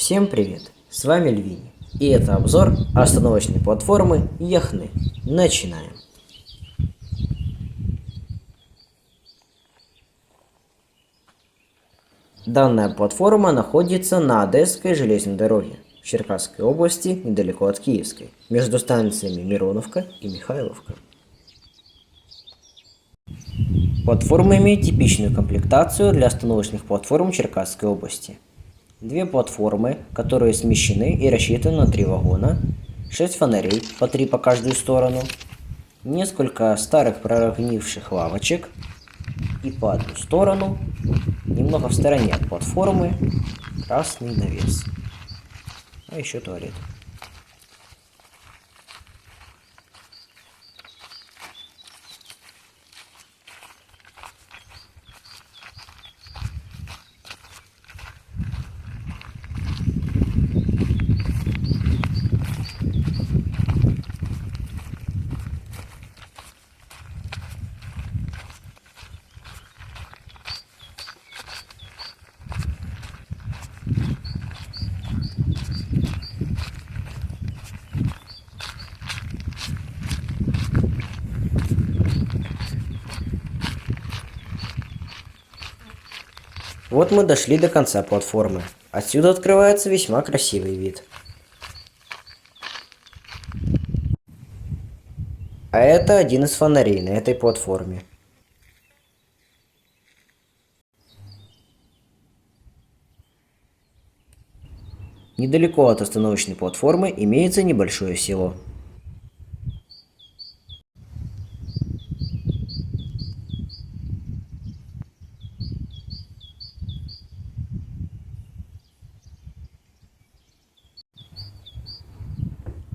Всем привет! С вами Львини. И это обзор остановочной платформы Яхны. Начинаем. Данная платформа находится на Одесской железной дороге в Черкасской области, недалеко от Киевской, между станциями Мироновка и Михайловка. Платформа имеет типичную комплектацию для остановочных платформ Черкасской области. Две платформы, которые смещены и рассчитаны на три вагона, шесть фонарей, по три по каждую сторону, несколько старых прогнивших лавочек и по одну сторону, немного в стороне от платформы, красный навес. А еще туалет. Вот мы дошли до конца платформы. Отсюда открывается весьма красивый вид. А это один из фонарей на этой платформе. Недалеко от остановочной платформы имеется небольшое село.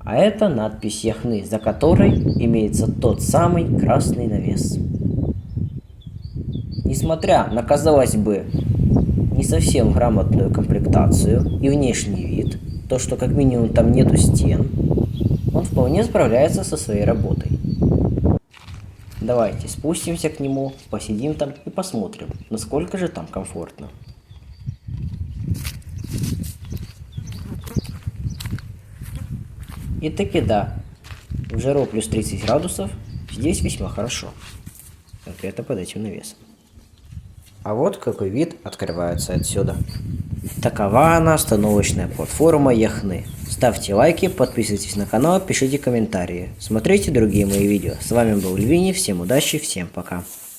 А это надпись Яхны, за которой имеется тот самый красный навес. Несмотря на, казалось бы, не совсем грамотную комплектацию и внешний вид, то, что как минимум там нету стен, он вполне справляется со своей работой. Давайте спустимся к нему, посидим там и посмотрим, насколько же там комфортно. И таки да, в жару плюс 30 градусов здесь весьма хорошо. Конкретно под этим навесом. А вот какой вид открывается отсюда. Такова она, остановочная платформа Яхны. Ставьте лайки, подписывайтесь на канал, пишите комментарии. Смотрите другие мои видео. С вами был Львини, всем удачи, всем пока.